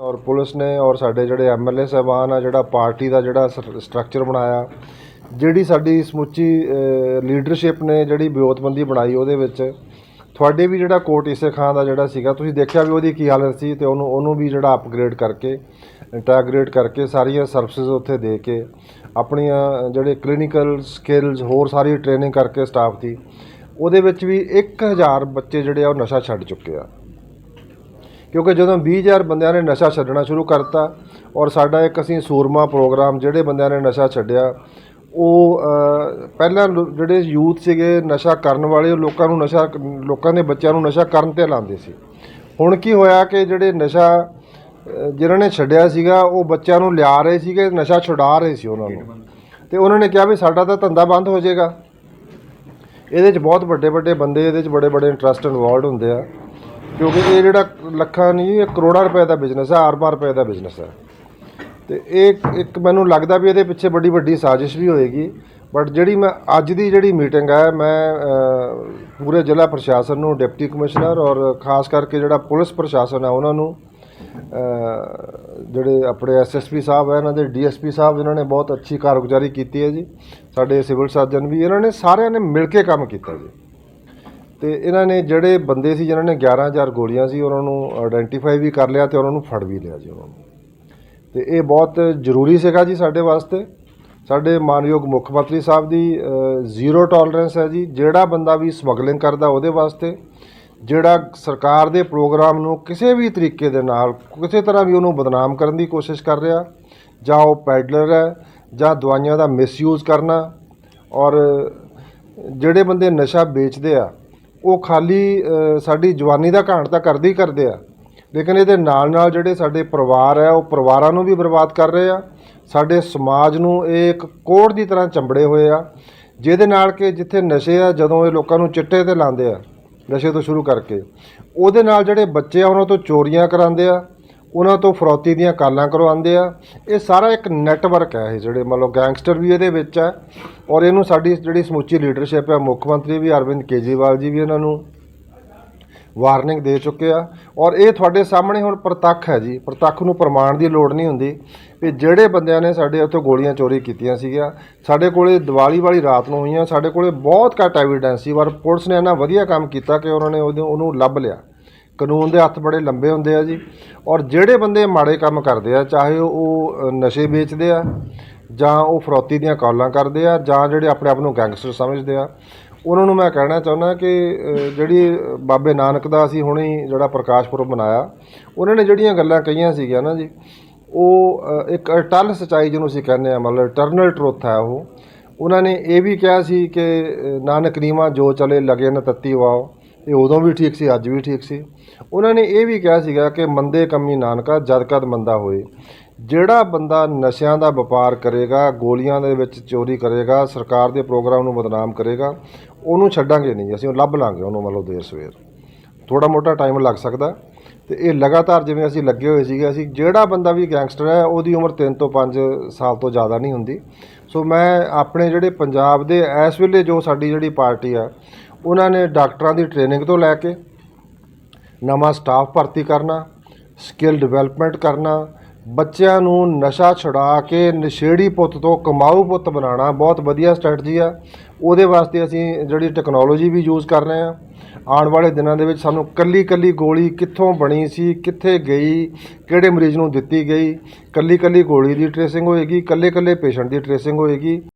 ਔਰ ਪੁਲਿਸ ਨੇ ਔਰ ਸਾਡੇ ਜਿਹੜੇ ਐਮਐਲਏ ਸਾਹਿਬਾਨ ਆ, ਜਿਹੜਾ ਪਾਰਟੀ ਦਾ ਜਿਹੜਾ ਸਟਰਕਚਰ ਬਣਾਇਆ, ਜਿਹੜੀ ਸਾਡੀ ਸਮੁੱਚੀ ਲੀਡਰਸ਼ਿਪ ਨੇ ਜਿਹੜੀ ਵਿਉਂਤਬੰਦੀ ਬਣਾਈ ਉਹਦੇ ਵਿੱਚ, ਤੁਹਾਡੇ ਵੀ ਜਿਹੜਾ ਕੋਟ ਇਸੇ ਖਾਂ ਦਾ ਜਿਹੜਾ ਸੀਗਾ, ਤੁਸੀਂ ਦੇਖਿਆ ਵੀ ਉਹਦੀ ਕੀ ਹਾਲਤ ਸੀ ਤੇ ਉਹਨੂੰ ਉਹਨੂੰ ਵੀ ਜਿਹੜਾ ਅਪਗ੍ਰੇਡ ਕਰਕੇ ਇੰਟੈਗਰੇਟ ਕਰਕੇ ਸਾਰੀਆਂ ਸਰਵਿਸਿਜ਼ ਉੱਥੇ ਦੇ ਕੇ, ਆਪਣੀਆਂ ਜਿਹੜੇ ਕਲੀਨਿਕਲ ਸਕਿੱਲਸ ਹੋਰ ਸਾਰੀ ਟ੍ਰੇਨਿੰਗ ਕਰਕੇ ਸਟਾਫ ਦੀ, ਉਹਦੇ ਵਿੱਚ ਵੀ 1000 ਬੱਚੇ ਜਿਹੜੇ ਆ ਉਹ ਨਸ਼ਾ ਛੱਡ ਚੁੱਕੇ ਆ। ਕਿਉਂਕਿ ਜਦੋਂ 20000 ਬੰਦਿਆਂ ਨੇ ਨਸ਼ਾ ਛੱਡਣਾ ਸ਼ੁਰੂ ਕਰਤਾ ਔਰ ਸਾਡਾ ਇੱਕ ਅਸੀਂ ਸੂਰਮਾ ਪ੍ਰੋਗਰਾਮ ਜਿਹੜੇ ਬੰਦਿਆਂ ਨੇ ਨਸ਼ਾ ਛੱਡਿਆ ਉਹ ਪਹਿਲਾਂ ਲੋ- ਜਿਹੜੇ ਯੂਥ ਸੀਗੇ ਨਸ਼ਾ ਕਰਨ ਵਾਲੇ ਉਹ ਲੋਕਾਂ ਨੂੰ ਨਸ਼ਾ ਲੋਕਾਂ ਦੇ ਬੱਚਿਆਂ ਨੂੰ ਨਸ਼ਾ ਕਰਨ ਤੇ ਲਾਉਂਦੇ ਸੀ। ਹੁਣ ਕੀ ਹੋਇਆ ਕਿ ਜਿਹੜੇ ਨਸ਼ਾ ਅ, ਜਿਨ੍ਹਾਂ ਨੇ ਛੱਡਿਆ ਸੀਗਾ ਉਹ ਬੱਚਿਆਂ ਨੂੰ ਲਿਆ ਰਹੇ ਸੀਗੇ ਨਸ਼ਾ ਛੁਡਾ ਰਹੇ ਸੀ ਉਹਨਾਂ ਨੂੰ। ਤੇ ਉਹਨਾਂ ਨੇ ਕਿਹਾ ਵੀ ਸਾਡਾ ਤਾਂ ਧੰਦਾ ਬੰਦ ਹੋ ਜਾਏਗਾ। ਇਹਦੇ 'ਚ ਬਹੁਤ ਵੱਡੇ ਵੱਡੇ ਬੰਦੇ ਇਹਦੇ 'ਚ ਬੜੇ ਬੜੇ ਇੰਟਰਸਟ ਇਨਵੋਲਡ ਹੁੰਦੇ ਆ। ਕਿਉਂਕਿ ਇਹ ਜਿਹੜਾ ਲੱਖਾਂ ਨਹੀਂ, ਇਹ ਕਰੋੜਾਂ ਰੁਪਏ ਦਾ ਬਿਜ਼ਨਸ ਹੈ ਅਰਬਾਂ ਰੁਪਏ ਦਾ ਬਿਜ਼ਨਸ ਹੈ। ਤੇ ਇਹ ਇੱਕ ਮੈਨੂੰ ਲੱਗਦਾ ਵੀ ਇਹਦੇ ਪਿੱਛੇ ਬੜੀ ਵੱਡੀ ਸਾਜ਼ਿਸ਼ ਵੀ ਹੋਏਗੀ। ਬਟ ਜਿਹੜੀ ਮੈਂ ਅੱਜ ਦੀ ਜਿਹੜੀ ਮੀਟਿੰਗ ਹੈ, ਮੈਂ ਪੂਰੇ ਜ਼ਿਲ੍ਹਾ ਪ੍ਰਸ਼ਾਸਨ ਨੂੰ, ਡਿਪਟੀ ਕਮਿਸ਼ਨਰ ਔਰ ਖਾਸ ਕਰਕੇ ਜਿਹੜਾ ਪੁਲਿਸ ਪ੍ਰਸ਼ਾਸਨ ਹੈ, ਉਹਨਾਂ ਨੂੰ ਜਿਹੜੇ ਆਪਣੇ ਐਸਐਸਪੀ ਸਾਹਿਬ ਹੈ, ਇਹਨਾਂ ਦੇ ਡੀਐਸਪੀ ਸਾਹਿਬ, ਇਹਨਾਂ ਨੇ ਬਹੁਤ ਅੱਛੀ ਕਾਰਗੁਜ਼ਾਰੀ ਕੀਤੀ ਹੈ ਜੀ। ਸਾਡੇ ਸਿਵਲ ਸਰਜਨ ਵੀ, ਇਹਨਾਂ ਨੇ ਸਾਰਿਆਂ ਨੇ ਮਿਲ ਕੇ ਕੰਮ ਕੀਤਾ ਜੀ। ਤੇ ਇਹਨਾਂ ਨੇ ਜਿਹੜੇ ਬੰਦੇ ਸੀ ਜਿਨ੍ਹਾਂ ਨੇ 11000 ਗੋਲੀਆਂ ਸੀ, ਉਹਨਾਂ ਨੂੰ ਆਇਡੈਂਟੀਫਾਈ ਵੀ ਕਰ ਲਿਆ ਤੇ ਉਹਨਾਂ ਨੂੰ ਫੜ ਵੀ ਲਿਆ ਜੀ ਉਹਨਾਂ ਨੂੰ। ਤੇ ਇਹ ਬਹੁਤ ਜ਼ਰੂਰੀ ਸੀਗਾ ਜੀ ਸਾਡੇ ਵਾਸਤੇ। ਸਾਡੇ ਮਾਨਯੋਗ ਮੁੱਖ ਮੰਤਰੀ ਸਾਹਿਬ ਦੀ ਜ਼ੀਰੋ ਟੋਲਰੈਂਸ ਹੈ ਜੀ। ਜਿਹੜਾ ਬੰਦਾ ਵੀ ਸਮਗਲਿੰਗ ਕਰਦਾ ਉਹਦੇ ਵਾਸਤੇ। ਜਿਹੜਾ ਸਰਕਾਰ ਦੇ ਪ੍ਰੋਗਰਾਮ ਨੂੰ ਕਿਸੇ ਵੀ ਤਰੀਕੇ ਦੇ ਨਾਲ, ਕਿਸੇ ਤਰ੍ਹਾਂ ਵੀ ਉਹਨੂੰ ਬਦਨਾਮ ਕਰਨ ਦੀ ਕੋਸ਼ਿਸ਼ ਕਰ ਰਿਹਾ, ਜਾਂ ਉਹ ਪੈਡਲਰ ਹੈ, ਜਾਂ ਦਵਾਈਆਂ ਦਾ ਮਿਸਯੂਜ਼ ਕਰਨਾ, ਔਰ ਜਿਹੜੇ ਬੰਦੇ ਨਸ਼ਾ ਵੇਚਦੇ ਆ ਉਹ ਖਾਲੀ ਸਾਡੀ ਜਵਾਨੀ ਦਾ ਘਾਣ ਤਾਂ ਕਰਦੇ ਹੀ ਕਰਦੇ ਆ। ਲੇਕਿਨ ਇਹਦੇ ਨਾਲ ਨਾਲ ਜਿਹੜੇ ਸਾਡੇ ਪਰਿਵਾਰ ਹੈ ਉਹ ਪਰਿਵਾਰਾਂ ਨੂੰ ਵੀ ਬਰਬਾਦ ਕਰ ਰਹੇ ਆ। ਸਾਡੇ ਸਮਾਜ ਨੂੰ ਇਹ ਇੱਕ ਕੋੜ ਦੀ ਤਰ੍ਹਾਂ ਚੰਬੜੇ ਹੋਏ ਆ, ਜਿਹਦੇ ਨਾਲ ਕਿ ਜਿੱਥੇ ਨਸ਼ੇ ਆ, ਜਦੋਂ ਇਹ ਲੋਕਾਂ ਨੂੰ ਚਿੱਟੇ ਤੇ ਲਾਉਂਦੇ ਆ, ਨਸ਼ੇ ਤੋਂ ਸ਼ੁਰੂ ਕਰਕੇ। ਉਹਦੇ ਨਾਲ ਜਿਹੜੇ ਬੱਚੇ ਆ, ਉਹਨਾਂ ਤੋਂ ਚੋਰੀਆਂ ਕਰਾਉਂਦੇ ਆ ਉਹਨਾਂ ਤੋਂ ਫਰੋਤੀ ਦੀਆਂ ਕਾਲਾਂ ਕਰਵਾਉਂਦੇ ਆ। ਇਹ ਸਾਰਾ ਇੱਕ ਨੈਟਵਰਕ ਹੈ ਇਹ ਜਿਹੜੇ ਮਤਲਬ ਗੈਂਗਸਟਰ ਵੀ ਇਹਦੇ ਵਿੱਚ ਹੈ ਔਰ ਇਹਨੂੰ ਸਾਡੀ ਜਿਹੜੀ ਸਮੁੱਚੀ ਲੀਡਰਸ਼ਿਪ ਹੈ, ਮੁੱਖ ਮੰਤਰੀ ਵੀ ਅਰਵਿੰਦ ਕੇਜਰੀਵਾਲ ਜੀ ਵੀ ਇਹਨਾਂ ਨੂੰ ਵਾਰਨਿੰਗ ਦੇ ਚੁੱਕੇ ਆ। ਔਰ ਇਹ ਤੁਹਾਡੇ ਸਾਹਮਣੇ ਹੁਣ ਪ੍ਰਤੱਖ ਹੈ ਜੀ। ਪ੍ਰਤੱਖ ਨੂੰ ਪ੍ਰਮਾਣ ਦੀ ਲੋੜ ਨਹੀਂ ਹੁੰਦੀ ਵੀ ਜਿਹੜੇ ਬੰਦਿਆਂ ਨੇ ਸਾਡੇ ਉੱਥੋਂ ਗੋਲੀਆਂ ਚੋਰੀ ਕੀਤੀਆਂ ਸੀਗੀਆਂ, ਸਾਡੇ ਕੋਲੇ ਦੀਵਾਲੀ ਵਾਲੀ ਰਾਤ ਨੂੰ ਹੋਈਆਂ, ਸਾਡੇ ਕੋਲੇ ਬਹੁਤ ਘੱਟ ਐਵੀਡੈਂਸ ਸੀ, ਪਰ ਪੁਲਿਸ ਨੇ ਇੰਨਾ ਵਧੀਆ ਕੰਮ ਕੀਤਾ ਕਿ ਉਹਨਾਂ ਨੇ ਉਹਦੇ ਉਹਨੂੰ ਲੱਭ ਲਿਆ। ਕਾਨੂੰਨ ਦੇ ਹੱਥ ਬੜੇ ਲੰਬੇ ਹੁੰਦੇ ਆ ਜੀ। ਔਰ ਜਿਹੜੇ ਬੰਦੇ ਮਾੜੇ ਕੰਮ ਕਰਦੇ ਆ, ਚਾਹੇ ਉਹ ਨਸ਼ੇ ਵੇਚਦੇ ਆ, ਜਾਂ ਉਹ ਫਰੌਤੀ ਦੀਆਂ ਕਾਲਾਂ ਕਰਦੇ ਆ, ਜਾਂ ਜਿਹੜੇ ਆਪਣੇ ਆਪ ਨੂੰ ਗੈਂਗਸਟਰ ਸਮਝਦੇ ਆ, ਉਹਨਾਂ ਨੂੰ ਮੈਂ ਕਹਿਣਾ ਚਾਹੁੰਦਾ ਕਿ ਜਿਹੜੀ ਬਾਬੇ ਨਾਨਕ ਦਾ ਅਸੀਂ ਹੁਣੇ ਜਿਹੜਾ ਪ੍ਰਕਾਸ਼ ਪੁਰਬ ਮਨਾਇਆ, ਉਹਨਾਂ ਨੇ ਜਿਹੜੀਆਂ ਗੱਲਾਂ ਕਹੀਆਂ ਸੀਗੀਆਂ ਨਾ ਜੀ, ਉਹ ਇੱਕ ਅਟਲ ਸਚਾਈ ਜਿਹਨੂੰ ਅਸੀਂ ਕਹਿੰਦੇ ਆ, ਮਤਲਬ ਇਟਰਨਲ ਟਰੁੱਥ ਹੈ ਉਹ। ਉਹਨਾਂ ਨੇ ਇਹ ਵੀ ਕਿਹਾ ਸੀ ਕਿ ਨਾਨਕ ਨੀਵਾ ਜੋ ਚਲੇ ਲਗੇ ਨ ਤੱਤੀ ਵਾਓ। ਇਹ ਉਦੋਂ ਵੀ ਠੀਕ ਸੀ, ਅੱਜ ਵੀ ਠੀਕ ਸੀ। ਉਹਨਾਂ ਨੇ ਇਹ ਵੀ ਕਿਹਾ ਸੀਗਾ ਕਿ ਮੰਦੇ ਕੰਮੀ ਨਾਨਕਾ, ਜਦ ਕਦ ਮੰਦਾ ਹੋਏ। ਜਿਹੜਾ ਬੰਦਾ ਨਸ਼ਿਆਂ ਦਾ ਵਪਾਰ ਕਰੇਗਾ, ਗੋਲੀਆਂ ਦੇ ਵਿੱਚ ਚੋਰੀ ਕਰੇਗਾ, ਸਰਕਾਰ ਦੇ ਪ੍ਰੋਗਰਾਮ ਨੂੰ ਬਦਨਾਮ ਕਰੇਗਾ, ਉਹਨੂੰ ਛੱਡਾਂਗੇ ਨਹੀਂ। ਅਸੀਂ ਉਹ ਲੱਭ ਲਾਂਗੇ ਉਹਨੂੰ ਮਤਲਬ ਦੇਰ ਸਵੇਰ। ਥੋੜਾ ਮੋਟਾ ਟਾਈਮ ਲੱਗ ਸਕਦਾ। ਤੇ ਇਹ ਲਗਾਤਾਰ ਜਿਵੇਂ ਅਸੀਂ ਲੱਗੇ ਹੋਏ ਸੀਗੇ, ਅਸੀਂ ਜਿਹੜਾ ਬੰਦਾ ਵੀ ਗੈਂਗਸਟਰ ਹੈ, ਉਹਦੀ ਉਮਰ 3 ਤੋਂ 5 ਸਾਲ ਤੋਂ ਜ਼ਿਆਦਾ ਨਹੀਂ ਹੁੰਦੀ। ਸੋ ਮੈਂ ਆਪਣੇ ਜਿਹੜੇ ਪੰਜਾਬ ਦੇ, ਇਸ ਵੇਲੇ ਜੋ ਸਾਡੀ ਜਿਹੜੀ ਪਾਰਟੀ ਆ ਉਹਨਾਂ ਨੇ ਡਾਕਟਰਾਂ ਦੀ ਟ੍ਰੇਨਿੰਗ ਤੋਂ ਲੈ ਕੇ ਨਵਾਂ ਸਟਾਫ ਭਰਤੀ ਕਰਨਾ, ਸਕਿੱਲ ਡਿਵੈਲਪਮੈਂਟ ਕਰਨਾ, ਬੱਚਿਆਂ ਨੂੰ ਨਸ਼ਾ ਛੁਡਾ ਕੇ ਨਸ਼ੇੜੀ ਪੁੱਤ ਤੋਂ ਕਮਾਊ ਪੁੱਤ ਬਣਾਉਣਾ ਬਹੁਤ ਵਧੀਆ ਸਟ੍ਰੈਟਜੀ ਆ। ਉਹਦੇ ਵਾਸਤੇ ਅਸੀਂ ਜਿਹੜੀ ਟੈਕਨੋਲੋਜੀ ਵੀ ਯੂਜ਼ ਕਰ ਰਹੇ ਹਾਂ ਆਉਣ ਵਾਲੇ ਦਿਨਾਂ ਦੇ ਵਿੱਚ ਸਾਨੂੰ ਕੱਲੀ ਕੱਲੀ ਗੋਲੀ ਕਿੱਥੋਂ ਬਣੀ ਸੀ, ਕਿੱਥੇ ਗਈ, ਕਿਹੜੇ ਮਰੀਜ਼ ਨੂੰ ਦਿੱਤੀ ਗਈ ਕੱਲੀ ਕੱਲੀ ਗੋਲੀ ਦੀ ਟ੍ਰੇਸਿੰਗ ਹੋਏਗੀ ਕੱਲੇ ਕੱਲੇ ਪੇਸ਼ੈਂਟ ਦੀ ਟ੍ਰੇਸਿੰਗ ਹੋਏਗੀ।